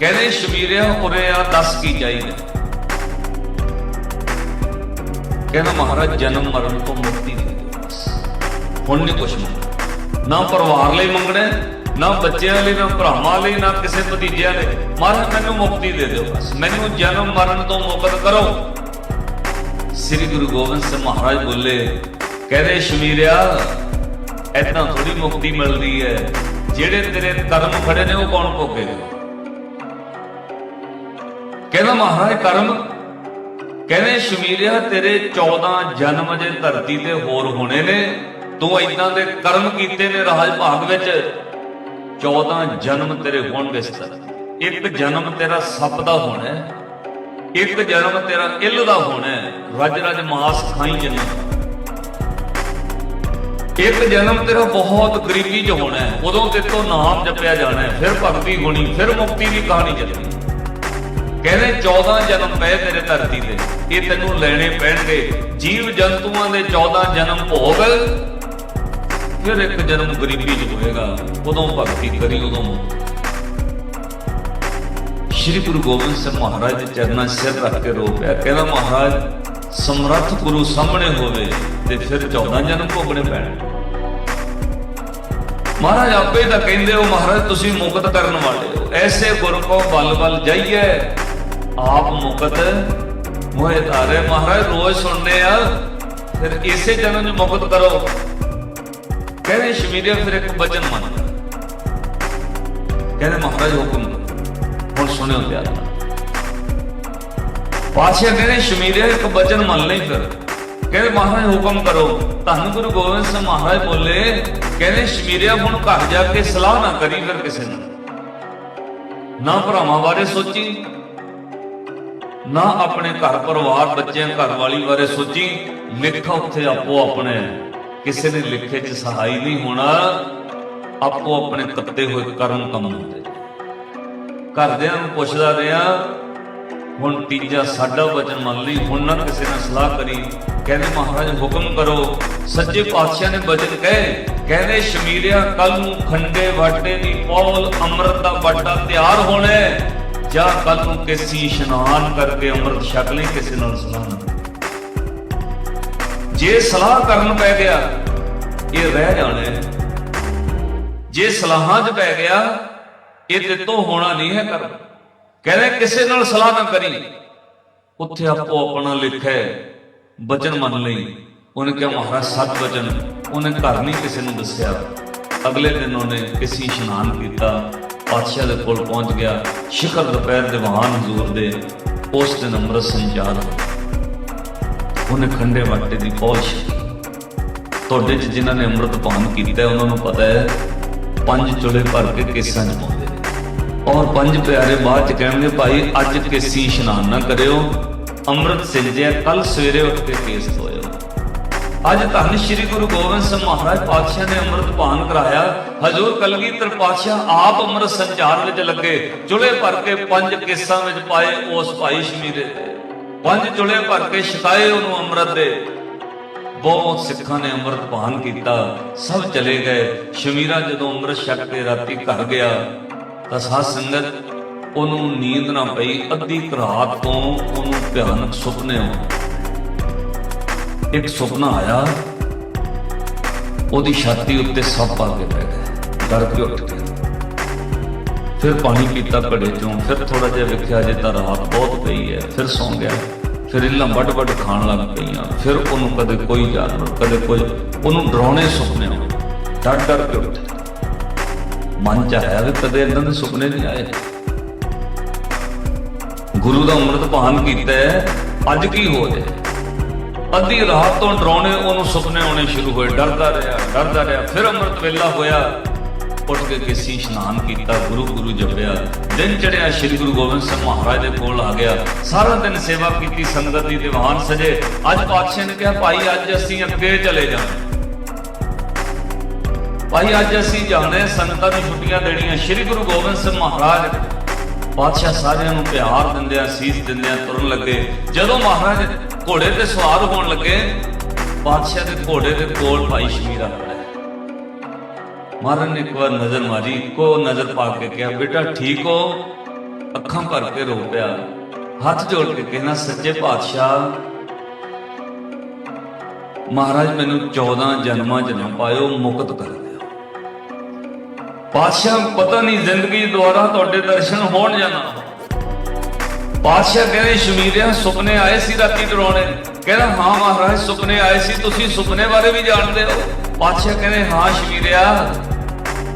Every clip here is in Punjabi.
ਕਹਿੰਦੇ ਸ਼ਬੀਰਿਆ ਉਰੇ ਆ, ਦੱਸ ਕੀ ਚਾਹੀਦਾ? ਕਹਿੰਦਾ ਮਹਾਰਾਜ, ਜਨਮ ਮਰਨ ਤੋਂ ਮੁਕਤੀ ਦੇ ਹੁਣ ਨਹੀਂ ਕੁਛ ਮੰਗਣਾ। ਨਾ ਪਰਿਵਾਰ ਲਈ ਮੰਗਣਾ, ਨਾ ਬੱਚਿਆਂ ਲਈ, ਨਾ ਭਰਾਵਾਂ ਲਈ, ਨਾ ਕਿਸੇ ਭਤੀਜਿਆਂ ਲਈ। ਮਹਾਰਾਜ, ਮੈਨੂੰ ਮੁਕਤੀ ਦੇ ਦਿਓ, ਬਸ। ਮੈਨੂੰ ਜਨਮ ਮਰਨ ਤੋਂ ਮੁਕਤ ਕਰੋ। ਸ੍ਰੀ ਗੁਰੂ ਗੋਬਿੰਦ ਸਿੰਘ ਮਹਾਰਾਜ ਬੋਲੇ, ਕਹਿੰਦੇ ਸ਼ਮੀਰਿਆ ਐਦਾਂ ਥੋੜੀ ਮੁਕਤੀ ਮਿਲਦੀ ਹੈ। ਜਿਹੜੇ ਤੇਰੇ ਕਰਮ ਖੜੇ ਨੇ, ਉਹ ਕੌਣ ਭੋਗੇਗਾ ਕਹਿੰਦਾ ਮਹਾਰਾਜ, ਕਰਮ ਕਹਿੰਦੇ ਸ਼ਮੀਰਿਆ ਤੇਰੇ 14 ਜਨਮ ਜੇ ਧਰਤੀ ਤੇ ਹੋਰ ਹੋਣੇ ਨੇ, ਤੂੰ ਇਦਾਂ ਦੇ ਕਰਮ ਕੀਤੇ ਨੇ ਰਾਜ ਭਾਗ ਵਿੱਚ 14 ਜਨਮ ਤੇਰੇ ਹੋਣਗੇ ਇਸ ਇੱਕ ਜਨਮ ਤੇਰਾ ਸੱਪ ਦਾ ਹੋਣਾ, ਇੱਕ ਜਨਮ ਤੇਰਾ ਇੱਲ ਦਾ ਹੋਣਾ ਹੈ ਰਜ ਰਜ ਮਾਸ ਖਾਈ ਜੰਨਾ। ਇੱਕ ਜਨਮ ਤੇਰਾ ਬਹੁਤ ਗਰੀਬੀ 'ਚ ਹੋਣਾ ਹੈ ਉਦੋਂ ਤੇ ਤੋਂ ਨਾਮ ਜਪਿਆ ਜਾਣਾ ਹੈ ਫਿਰ ਭਗਤੀ ਹੋਣੀ, ਫਿਰ ਮੁਕਤੀ ਦੀ ਕਹਾਣੀ ਚੱਲਣੀ। ਕਹਿੰਦੇ 14 ਜਨਮ ਪਏ ਤੇਰੇ ਧਰਤੀ ਤੇ। ਇਹ ਤੈਨੂੰ ਲੈਣੇ ਪੈਣਗੇ। ਜੀਵ ਜੰਤੂਆਂ ਦੇ 14 ਜਨਮ ਭੋਗ। ਫਿਰ ਇੱਕ ਜਨਮ ਗਰੀਬੀ 'ਚ ਹੋਏਗਾ। ਉਦੋਂ ਭਗਤੀ ਕਰੀ, ਉਦੋਂ ਸ਼੍ਰੀ ਗੁਰੂ ਗੋਬਿੰਦ ਸਿੰਘ ਮਹਾਰਾਜ ਦੇ ਚਰਨਾਂ ਸਿਰ ਰੱਖ ਕੇ ਰੋ ਪਿਆ। ਕਹਿੰਦਾ, ਮਹਾਰਾਜ, ਸਮਰੱਥ ਗੁਰੂ ਸਾਹਮਣੇ ਹੋਵੇ ਤੇ ਫਿਰ 14 ਜਨਮ ਭੋਗਣੇ ਪੈਣ। ਮਹਾਰਾਜ ਆਪੇ ਤਾਂ ਕਹਿੰਦੇ ਹੋ, ਮਹਾਰਾਜ, ਤੁਸੀਂ ਮੁਕਤ ਕਰਨ ਵਾਲੇ ਹੋ। ਐਸੇ ਗੁਰ ਕੋ ਬਲ ਬਲ ਜਾਈਏ ਆਪ ਮੁਕਤ ਮੋਹਿ ਧਾਰੇ। ਮਹਾਰਾਜ, ਰੋਜ਼ ਸੁਣਨੇ ਆ, ਫਿਰ ਇਸੇ ਜਨਮ 'ਚ ਮੁਕਤ ਕਰੋ। ਕਹਿੰਦੇ ਸ਼ਮੀਰਿਆ ਫਿਰ ਇੱਕ ਬਚਨ ਮੰਨ। ਕਹਿੰਦੇ ਮਹਾਰਾਜ ਹੁਕਮ, ਹੁਣ ਸੁਣਿਓ ਪਿਆਰ ਨਾਲ। ਪਾਤਸ਼ਾਹ ਕਹਿੰਦੇ ਸ਼ਮੀਰਿਆ ਇੱਕ ਬਚਨ ਮੰਨ ਲਈ ਫਿਰ। ਕਹਿੰਦੇ ਮਹਾਰਾਜ, ਹੁਕਮ ਕਰੋ। ਧੰਨ ਗੁਰੂ ਗੋਬਿੰਦ ਸਿੰਘ ਮਹਾਰਾਜ ਬੋਲੇ, ਕਹਿੰਦੇ ਸ਼ਮੀਰਿਆ ਹੁਣ ਘਰ ਜਾ ਕੇ ਸਲਾਹ ਨਾ ਕਰੀ ਫਿਰ ਕਿਸੇ ਨੂੰ। ਨਾ ਭਰਾਵਾਂ ਬਾਰੇ ਸੋਚੀ। ਨਾ ਆਪਣੇ ਘਰ ਪਰਿਵਾਰ, ਬੱਚਿਆਂ ਘਰ ਵਾਲੀ ਬਾਰੇ ਸੋਚੀ। ਲਿਖਾ ਉੱਥੇ ਆਪੋ ਆਪਣੇ ਕਿਸੇ ਨੇ ਲਿਖੇ 'ਚ ਸਹਾਈ ਨਹੀਂ ਹੋਣਾ। ਆਪੋ ਆਪਣੇ ਕੱਤੇ ਹੋਏ ਕਰਮ ਕੰਮ ਘਰਦਿਆਂ ਨੂੰ ਪੁੱਛਦਾ ਰਿਹਾ, ਹੁਣ ਤੀਜਾ ਸਾਡਾ ਵਚਨ ਮੰਨ ਲਈ, ਹੁਣ ਨਾ ਕਿਸੇ ਨਾਲ ਸਲਾਹ ਕਰੀ। ਕਹਿੰਦੇ, ਮਹਾਰਾਜ, ਹੁਕਮ ਕਰੋ। ਸੱਚੇ ਪਾਤਸ਼ਾਹ ਨੇ ਵਚਨ ਕਹੇ। ਕਹਿੰਦੇ, ਸ਼ਮੀਰਿਆ ਕੱਲ ਨੂੰ ਖੰਡੇ ਵਾਟੇ ਦੀ ਪੌਲ, ਅੰਮ੍ਰਿਤ ਦਾ ਵਾਟਾ ਤਿਆਰ ਹੋਣਾ ਜਾਂ ਕੱਲ ਨੂੰ ਕਿਸੇ ਇਸ਼ਨਾਨ ਕਰਕੇ ਅੰਮ੍ਰਿਤ ਛਕ ਲਈ, ਕਿਸੇ ਨਾਲ ਸਲਾਹ ਜੇ ਸਲਾਹ ਕਰਨ ਪੈ ਗਿਆ, ਇਹ ਰਹਿ ਜਾਣਾ ਜੇ ਸਲਾਹਾਂ 'ਚ ਪੈ ਗਿਆ, ਇਹ ਤੇ ਤੋਂ ਹੋਣਾ ਨਹੀਂ ਹੈ ਕਰਮ। ਕਹਿੰਦੇ ਕਿਸੇ ਨਾਲ ਸਲਾਹ ਨਾ ਕਰੀ। ਉੱਥੇ ਆਪੋ ਆਪਣਾ ਲਿਖਿਆ ਬਚਨ ਮੰਨ ਲਈ। ਉਹਨੇ ਕਿਹਾ, ਮਹਾਰਾਜ ਸੱਤ ਬਚਨ ਉਹਨੇ ਘਰ ਨਹੀਂ ਕਿਸੇ ਨੂੰ ਦੱਸਿਆ। ਅਗਲੇ ਦਿਨ ਉਹਨੇ ਕਿਸੇ ਇਸ਼ਨਾਨ ਕੀਤਾ। ਪਾਤਸ਼ਾਹ ਦੇ ਕੋਲ ਪਹੁੰਚ ਗਿਆ। ਸ਼ਿਖਰ ਦੁਪਹਿਰ ਦੇ ਦੀਵਾਨ ਹਜ਼ੂਰ ਦੇ ਉਸ ਦਿਨ ਅੰਮ੍ਰਿਤ ਸੰਚਾਰ ਉਹਨੇ ਖੰਡੇ ਵਾਟੇ ਦੀ ਪੌਸ਼ ਤੁਹਾਡੇ ਚ ਜਿਨ੍ਹਾਂ ਨੇ ਅੰਮ੍ਰਿਤ ਪਾਨ ਕੀਤਾ ਉਹਨਾਂ ਨੂੰ ਪਤਾ ਹੈ, ਪੰਜ ਚੁਲੇ ਭਰ ਕੇ ਕੇਸਾਂ ਚ ਪਾਉਂਦੇ ਨੇ। ਔਰ ਪੰਜ ਪਿਆਰੇ ਬਾਅਦ ਚ ਕਹਿਣਗੇ, ਭਾਈ, ਅੱਜ ਕੇਸੀ ਇਸ਼ਨਾਨ ਨਾ ਕਰਿਓ। ਅੰਮ੍ਰਿਤ ਸਿੰਜਿਆ ਕੱਲ ਸਵੇਰੇ ਉੱਠ ਕੇ ਕੇਸ ਧੋਇਓ ਅੱਜ ਧੰਨ ਸ਼੍ਰੀ ਗੁਰੂ ਗੋਬਿੰਦ ਸਿੰਘ ਮਹਾਰਾਜ ਪਾਤਸ਼ਾਹ ਨੇ ਅੰਮ੍ਰਿਤ ਪਾਨ ਕਰਾਇਆ। ਹਜ਼ੂਰ ਕਲਗੀਧਰ ਪਾਤਸ਼ਾਹ ਆਪ ਅੰਮ੍ਰਿਤ ਸੰਚਾਰ ਵਿੱਚ ਲੱਗੇ। ਚੁਲੇ ਭਰ ਕੇ ਪੰਜ ਕੇਸਾਂ ਵਿੱਚ ਪਾਏ ਉਸ ਭਾਈ ਸ਼ਮੀਰੇ ਦੇ। ਪੰਜ ਚੁਲੇ ਭਰ ਕੇ ਛਕਾਏ ਉਹਨੂੰ ਅੰਮ੍ਰਿਤ ਦੇ। ਬਹੁਤ ਸਿੱਖਾਂ ਨੇ ਅੰਮ੍ਰਿਤ ਪਾਨ ਕੀਤਾ। ਸਭ ਚਲੇ ਗਏ। ਸ਼ਮੀਰਾ ਜਦੋਂ ਅੰਮ੍ਰਿਤ ਛਕ ਕੇ ਰਾਤੀ ਘਰ ਗਿਆ, ਤਾਂ ਸਾਧ ਸੰਗਤ ਉਹਨੂੰ ਨੀਂਦ ਨਾ ਪਈ। ਅੱਧੀ ਰਾਤ ਤੋਂ ਉਹਨੂੰ ਭਿਆਨਕ ਸੁਪਨੇ ਆਉਣ। ਇੱਕ ਸੁਪਨਾ ਆਇਆ। ਉਹਦੀ ਛਾਤੀ ਉੱਤੇ ਸੱਪ ਆ ਕੇ ਪੈ ਗਿਆ। ਡਰ ਕੇ ਉੱਠ ਗਿਆ। ਫਿਰ ਪਾਣੀ ਪੀਤਾ ਘੜੇ ਚੋਂ। ਫਿਰ ਥੋੜਾ ਜਿਹਾ ਵੇਖਿਆ ਜੇ ਤਾਂ ਰਾਤ ਬਹੁਤ ਪਈ ਹੈ। ਫਿਰ ਸੌਂ ਗਿਆ। ਫਿਰ ਇੱਲਾਂ ਵੱਡ ਵੱਡ ਖਾਣ ਲੱਗ ਪਈਆਂ। ਫਿਰ ਉਹਨੂੰ ਕਦੇ ਕੋਈ ਜਾਨਵਰ ਕਦੇ ਕੋਈ ਉਹਨੂੰ ਡਰਾਉਣੇ ਸੁਪਨੇ ਆਉਂਦੇ ਡਰ ਡਰ ਕੇ ਉੱਠਿਆ ਮਨ ਚ ਆਇਆ ਵੀ ਕਦੇ ਇਦਾਂ ਦੇ ਸੁਪਨੇ ਨਹੀਂ ਆਏ। ਗੁਰੂ ਦਾ ਅੰਮ੍ਰਿਤ ਪਾਨ ਕੀਤਾ ਹੈ, ਅੱਜ ਕੀ ਹੋ ਜਾਏ? ਅੱਧੀ ਰਾਤ ਤੋਂ ਡਰਾਉਣੇ, ਉਹਨੂੰ ਸੁਪਨੇ ਆਉਣੇ ਸ਼ੁਰੂ ਹੋਏ। ਡਰਦਾ ਰਿਹਾ ਡਰਦਾ ਰਿਹਾ। ਫਿਰ ਅੰਮ੍ਰਿਤ ਵੇਲਾ ਹੋਇਆ। ਉੱਠ ਕੇ ਕਿਸੇ ਇਸ਼ਨਾਨ ਕੀਤਾ, ਗੁਰੂ ਗੁਰੂ ਜਪਿਆ। ਦਿਨ ਚੜਿਆ ਸ੍ਰੀ ਗੁਰੂ ਗੋਬਿੰਦ ਸਿੰਘ ਮਹਾਰਾਜ ਦੇ ਕੋਲ ਆ ਗਿਆ। ਸਾਰਾ ਦਿਨ ਸੇਵਾ ਕੀਤੀ, ਸੰਗਤ ਦੀ ਦੀਵਾਨ ਸਜੇ। ਅੱਜ ਪਾਤਸ਼ਾਹ ਨੇ ਕਿਹਾ, ਭਾਈ, ਅੱਜ ਅਸੀਂ ਅੱਗੇ ਚਲੇ ਜਾਣਾ। ਭਾਈ, ਅੱਜ ਅਸੀਂ ਜਾਣੇ ਸੰਗਤਾਂ ਨੂੰ ਛੁੱਟੀਆਂ ਦੇਣੀਆਂ। ਸ੍ਰੀ ਗੁਰੂ ਗੋਬਿੰਦ ਸਿੰਘ ਮਹਾਰਾਜ ਪਾਤਸ਼ਾਹ ਸਾਰਿਆਂ ਨੂੰ ਪਿਆਰ ਦਿੰਦਿਆਂ ਆ ਸੀਸ ਦਿੰਦੇ ਤੁਰਨ ਲੱਗੇ। ਜਦੋਂ ਮਹਾਰਾਜ ਘੋੜੇ ਤੇ ਸਵਾਰ ਹੋਣ ਲੱਗੇ। ਬਾਦਸ਼ਾਹ ਦੇ ਘੋੜੇ ਦੇ ਕੋਲ ਭਾਈ ਸ਼ਮੀਰਾ ਖੜਾ ਮਹਾਰਾਜ ਨੇ ਇੱਕ ਵਾਰ ਨਜ਼ਰ ਮਾਰੀ ਕੋ ਨਜ਼ਰ ਪਾ ਕੇ ਕਿਹਾ, ਬੇਟਾ, ਠੀਕ ਹੋ? ਅੱਖਾਂ ਭਰ ਕੇ ਰੋ ਪਿਆ। ਹੱਥ ਜੋੜ ਕੇ ਕਹਿੰਦਾ ਸੱਚੇ ਪਾਤਸ਼ਾਹ ਮਹਾਰਾਜ ਮੈਨੂੰ 14 ਜਨਮਾਂ ਚ ਨਾ ਪਾਇਓ, ਮੁਕਤ ਕਰ ਦਿਓ। ਪਾਤਸ਼ਾਹ ਪਤਾ ਨਹੀਂ ਜ਼ਿੰਦਗੀ ਦੁਆਰਾ ਤੁਹਾਡੇ ਦਰਸ਼ਨ ਹੋਣ ਜਾਣਾ ਪਾਤਸ਼ਾਹ ਕਹਿੰਦੇ, ਸ਼ਮੀਰਿਆ ਸੁਪਨੇ ਆਏ ਸੀ ਰਾਤੀ ਡਰਾਉਣੇ। ਕਹਿੰਦਾ, ਹਾਂ ਮਹਾਰਾਜ, ਸੁਪਨੇ ਆਏ ਸੀ, ਤੁਸੀਂ ਸੁਪਨੇ ਬਾਰੇ ਵੀ ਜਾਣਦੇ ਹੋ। ਪਾਤਸ਼ਾਹ ਕਹਿੰਦੇ, ਹਾਂ ਸ਼ਮੀਰਿਆ,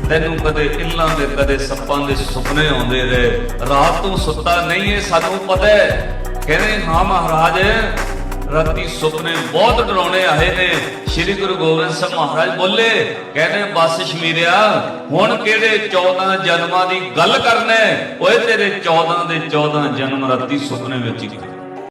ਤੈਨੂੰ ਕਦੇ ਇੱਲਾਂ ਦੇ, ਕਦੇ ਸੱਪਾਂ ਦੇ ਸੁਪਨੇ ਆਉਂਦੇ ਰਹੇ। ਰਾਤ ਤੂੰ ਸੁੱਤਾ ਨਹੀਂ ਏ, ਸਾਨੂੰ ਪਤਾ ਹੈ। ਕਹਿੰਦੇ, ਹਾਂ ਮਹਾਰਾਜ, ਰਾਤੀ ਸੁਪਨੇ ਬਹੁਤ ਡਰਾਉਣੇ ਆਏ ਨੇ। ਸ੍ਰੀ ਗੁਰੂ ਗੋਬਿੰਦ ਸਿੰਘ ਮਹਾਰਾਜ ਬੋਲੇ, ਕਹਿੰਦੇ, ਬਸ ਸ਼ਮੀਰਿਆ, ਹੁਣ ਕਿਹੜੇ 14 ਜਨਮਾਂ ਦੀ ਗੱਲ ਕਰਨਾ ਹੈ? ਓਏ ਤੇਰੇ 14 ਦੇ 14 ਜਨਮ ਰਾਤੀ ਸੁਪਨੇ ਵਿੱਚ ਹੀ